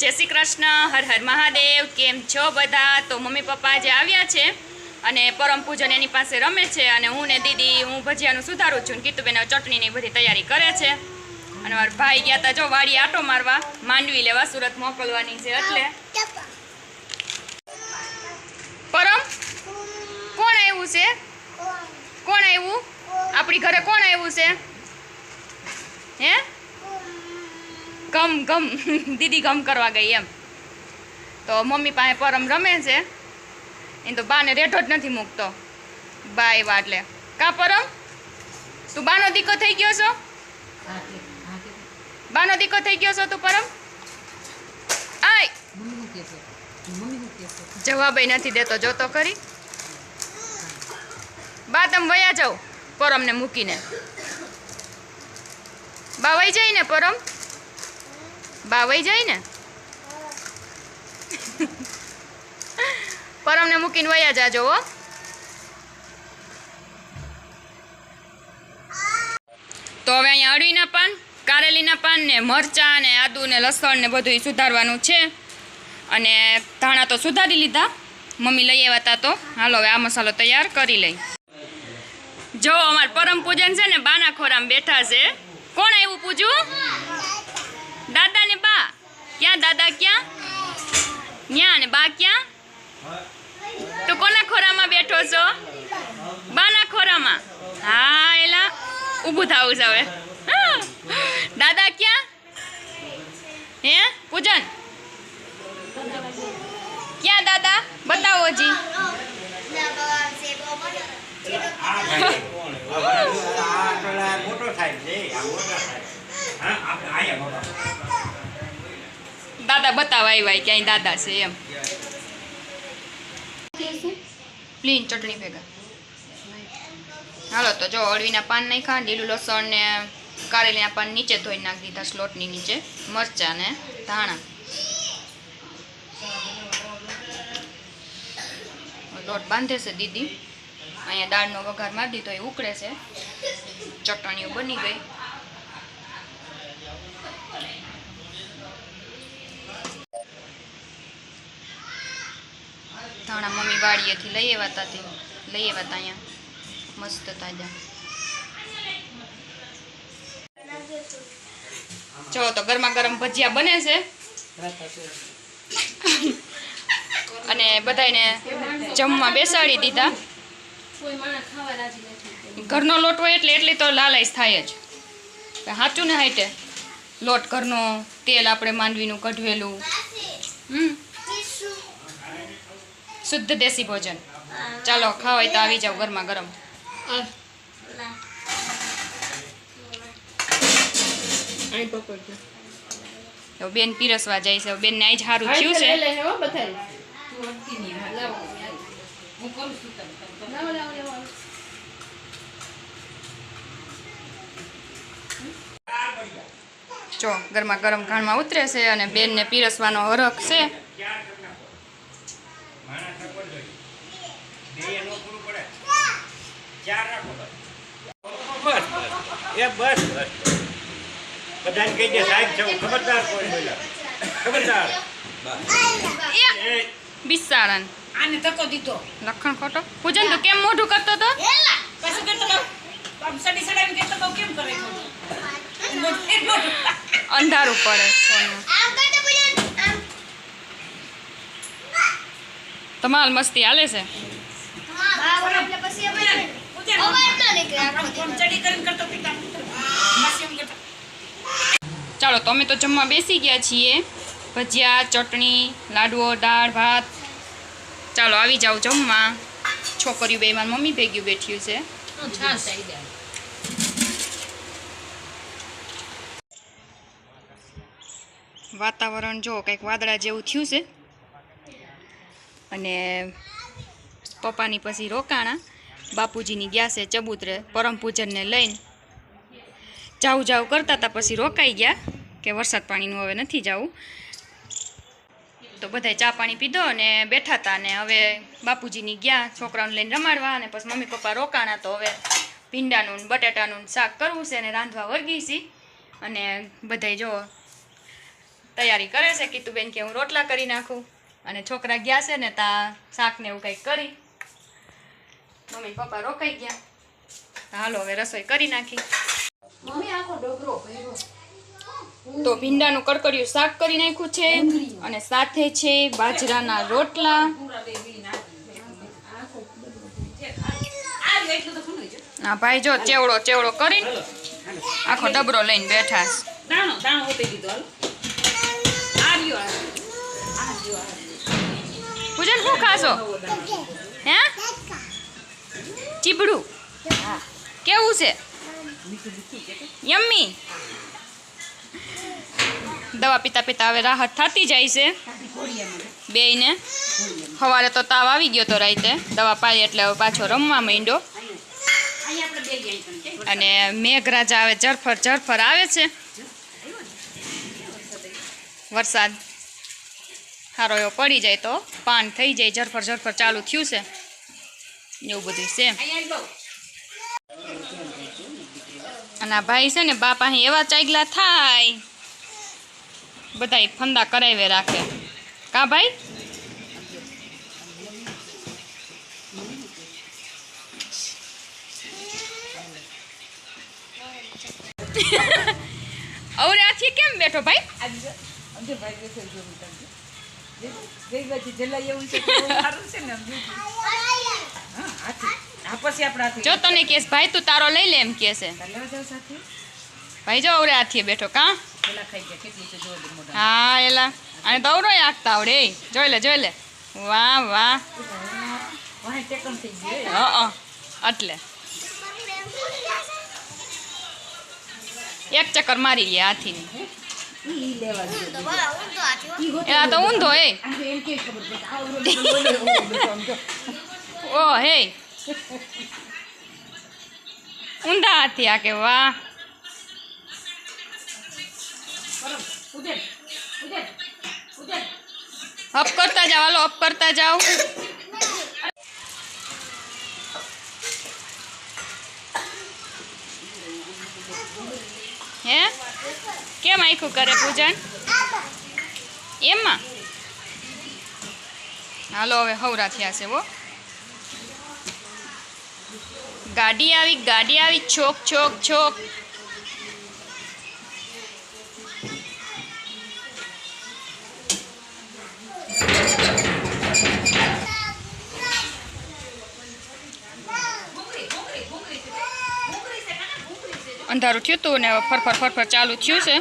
જય શ્રી કૃષ્ણ, હર હર મહાદેવ, કેમ છો બધા? તો મમ્મી પપ્પા આજે આવ્યા છે અને પરમ પૂજન એની પાસે રમે છે અને હું ને દીદી, હું ભજીયાનું સુધારું છું કીતુબેન ચટણીની બધી તૈયારી કરે છે. અને મારા ભાઈ ગયા તા જો વાડી આટો મારવા, માંડવી લેવા, સુરત મોકલવાની છે એટલે. પરમ, કોણ આવ્યું છે? કોણ આવ્યું? આપણી ઘરે કોણ આવ્યું છે? હે? ગમ ગમ, દીદી ગમ કરવા ગઈ એમ. તો મમ્મી પાસે પરમ રમે છે. એ તો બાને રેઠો જ નથી મૂકતો. બા એવા એટલે. કા પરમ? તું બાનો દીકો થઈ ગયો છો? બાનો દીકો થઈ ગયો છો તું પરમ? આય! જવાબ નથી દેતો. જોતો કરી બા, તમે વયા જાઓ. પરમને મૂકીને. બા વહી જાય ને પરમ? બા વહી જાય ને? પરમને મૂકીને વયા જાજો હો. તો હવે અહીંયા અળવીના પાન, કારેલીના પાન ને મરચાં ને આદુ ને લસણ ને બધું સુધારવાનું છે. અને ધાણા તો સુધારી લીધા. મમ્મી લઈ આવ્યા હતા તો. હાલો હવે આ મસાલો તૈયાર કરી લઈ. જો અમાર પરમ પૂજન છે ને બાના ખોરામ બેઠા છે. કોણ આવ્યું પૂજું દાદા ને બા. ક્યાં દાદા ક્યાં? ન્યા ને બા ક્યાં? તો કોના ખોરામાં બેઠો છો? બાના ખોરામાં. હા, એલા, ઊભું થવું છે હવે. દાદા ક્યાં? હે, પૂજન? ક્યાં દાદા? બતાવો જી મોટો થાય છે, આ મોટો થાય દાદા બતાવા આવ્યા ક્યાંય દાદા છે એમ. પ્લીન ચટણી ભેગા. હાલો તો જો અળવીના પાન નાખ્યા, લીલું લસણ ને કારેલીના પાન નીચે ધોઈ નાખી દીધા સ્લોટની નીચે, મરચાં ને ધાણા. લોટ બાંધે છે દીદી. અહીંયા દાળનો વઘાર મારી દીધો, એ ઉકળે છે. ચટણીઓ બની ગઈ. ધાણા મમ્મી વાડીએથી લઈ આવ્યા તે લઈ આવ્યા હતા અહીંયા. મસ્ત તાજા. જો તો ગરમા ગરમ ભજીયા બને છે. અને બધાને જમવા બેસાડી દીધા. ઘરનો લોટ હોય એટલે એટલી તો લાલાઈશ થાય જ. સાચું ને હાઈટે. લોટ, ઘરનો તેલ આપણે માંડવીનું કઢવેલું. હમ. શુદ્ધ દેશી ભોજન. ચાલો ખાવાય તો આવી જાવ ગરમા. ગરમ બેન પીરસવા જાય છે. હવે બેનને જ સારું થયું છે. જો ગરમા ગરમ ઘાણમાં ઉતરે છે અને બેનને પીરસવાનો હરખ છે. બે નો પૂરું પડે. ચાર રાખો બસ. બસ બસ. એ બસ બસ. બધાને કહી દે સાહેબ છે ખબરદાર કોઈ બોલ્યા ખબરદાર. એ. એ આને ધક્કો દીધો. લખણ ખોટો. પૂજન તો કેમ મોઢું કરતો તો પછી કહેતો તો આમ સડી સડાવી કહેતો તો કેમ કરે ખોટું? મોઢું- મોઢું. અંધારું પડે તમાલ મસ્તી હાલે છે પૂજન, આમ ફોન ચડી કરીને કરતો પિતા માસી એમ કરતો. ચાલો, તો અમે તો જમવા બેસી ગયા છીએ. ભજીયા, ચટણી લાડવો દાળ, ભાત. ચાલો, આવી જાઓ જમવા. છોકરીઓ બે, મારી મમ્મી ભેગ્યું બેઠ્યું છે. વાતાવરણ જો કંઈક વાદળા જેવું થયું છે. અને પપ્પાની પછી રોકાણા. બાપુજીની ગયા છે ચબૂતરે પરમ પૂજનને લઈને જાઉં જાઉં કરતા હતા પછી રોકાઈ ગયા કે વરસાદ પાણીનું હવે નથી જવું. તો બધાય ચા પાણી પીધો અને બેઠા હતા ને હવે બાપુજીની ગયા છોકરાઓને લઈને રમાડવા અને પછી મમ્મી પપ્પા રોકાણા તો હવે ભીંડાનું બટાટાનું શાક કરવું છે અને રાંધવા વળગી છે. અને બધાય જો તૈયારી કરે છે. કીતુબેન કે હું રોટલા કરી નાખું અને છોકરા ગયા છે ને તા શાકને એવું કંઈક કરી મમ્મી પપ્પા રોકાઈ ગયા. હાલો હવે રસોઈ કરી નાખી. તો ભીંડાનું કડકડિયું શાક કરી નાખ્યું છે અને સાથે છે બાજરાના રોટલા. આ ભાઈ જો ચેવડો ચેવડો કરીને આખો ડબરો લઈને બેઠા. પૂજન શું ખાશો? હે? ચીબડું? કેવું છે? યમ્મી? દવા પીતા પીતા હવે રાહત થતી જાય છે. બે ને સવારે તો તાવ આવી ગયો તો રાતે. દવા પાઈ એટલે હવે પાછો રમવા માંડ્યો. અને મેઘરાજા આવે જરફર ઝરફર આવે છે. વરસાદ સારો એવો પડી જાય તો પાન થઈ જાય. ઝરફર જરફર ચાલુ થયું છે. એવું બધું છે અને આ ભાઈ છે ને, બાપ અહીં એવા ચાગલા થાય. બધાય ફંદા કરાવે રાખે. કા ભાઈ? અવરે આથી કેમ બેઠો ભાઈ? આજે અમને ભાઈ બેઠો જો હું તમને. ગઈ બાજુ જલાઈ એવું છે જો તને કેસ ભાઈ તું તારો લઈ લે એમ કે છે? ભાઈ જો અવરે હાથીએ બેઠો કા? હા એલા. અને દોડો આખતા આવડે એ. જોઈ લે જોઈ લે. વાહ વાહ. વાહે ટેકન થઈ ગયું હ એટલે. એક ચક્કર મારી લે હાથીની. એ તો ઊંધો એ. આજે એમ કેવી ખબર પડે આ ઓલો બેઠો, ઓલો ઓલો બેઠો આમ જો. ઓ હે ઊંધા હાથી આ કે વાહ બરાબર. ઉજેન, ઉજેન, ઉજેન. અપ કરતા જાઓ હાલો અપ કરતા જાઓ હે કેમ આખું કરે પૂજન એમાં હાલો હવે હવરા થયા છે હો ગાડી આવી ગાડી આવી, છોક છોક છોક. અંધારું થયું હતું ને ફરફર ફરફર ચાલુ થયું છે